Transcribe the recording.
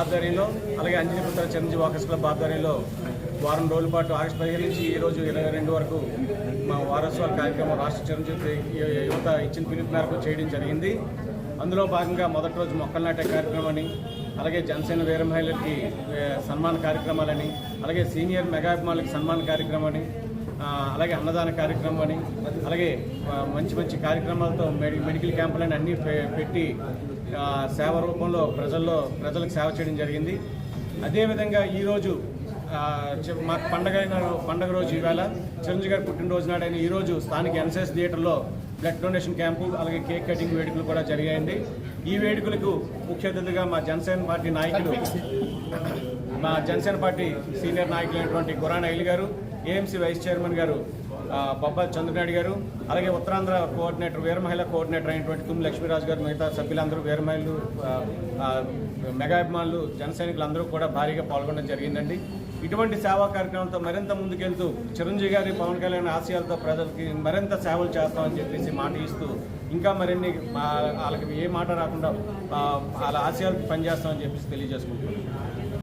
ఆధ్వర్యంలో అలాగే అంజనీ పుత్ర చిరంజీవి వాకర్స్ క్లబ్ ఆధ్వర్యంలో వారం రోజుల పాటు ఆగస్టు పదిహేను నుంచి ఈ రోజు ఇరవై రెండు వరకు మా వారోత్సవాల కార్యక్రమం రాష్ట్ర చిరంజీవి యువత ఇచ్చిన పిలుపు మేరకు చేయడం జరిగింది. అందులో భాగంగా మొదటి రోజు మొక్కలు నాటే కార్యక్రమాన్ని అలాగే జనసేన వీర మహిళలకి సన్మాన కార్యక్రమాలని అలాగే సీనియర్ మెగాభిమానులకి సన్మాన కార్యక్రమాన్ని అలాగే అన్నదాన కార్యక్రమం అని అలాగే మంచి మంచి కార్యక్రమాలతో మెడి మెడికల్ క్యాంపులని అన్నీ పెట్టి సేవ రూపంలో ప్రజల్లో ప్రజలకు సేవ చేయడం జరిగింది. అదేవిధంగా ఈరోజు పండగ అయిన- పండగ రోజు ఈవేళ చిరంజీవి గారి పుట్టినరోజు నాడైన ఈరోజు స్థానిక ఎన్ఎస్ఎస్ థియేటర్లో బ్లడ్ డొనేషన్ క్యాంపు అలాగే కేక్ కటింగ్ వేడుకలు కూడా జరిగాయండి. ఈ వేడుకలకు ముఖ్య అతిథిగా మా జనసేన పార్టీ నాయకులు మా జనసేన పార్టీ సీనియర్ నాయకులైనటువంటి గురాన్ అయిల్ గారు ఏఎంసీ వైస్ చైర్మన్ గారు బొబ్బా చంద్రనాయుడు గారు అలాగే ఉత్తరాంధ్ర కోఆర్డినేటర్ వీర మహిళ కోఆర్డినేటర్ అయినటువంటి తుమ్మి లక్ష్మీరాజు గారు మిగతా సభ్యులందరూ వీర మహిళలు ఆ, మెగా అభిమానులు జన సైనికులందరూ కూడా భారీగా పాల్గొనడం జరిగిందండి. ఇటువంటి సేవా కార్యక్రమంతో మరింత ముందుకెళ్తూ చిరంజీవి గారి పవన్ కళ్యాణ్ ఆశయాలతో ప్రజలకి మరింత సేవలు చేస్తామని చెప్పేసి మాట ఇస్తూ ఇంకా మరిన్ని వాళ్ళకి ఏ మాట రాకుండా వాళ్ళ ఆశయాలకు పనిచేస్తామని చెప్పేసి తెలియజేసుకుంటున్నాను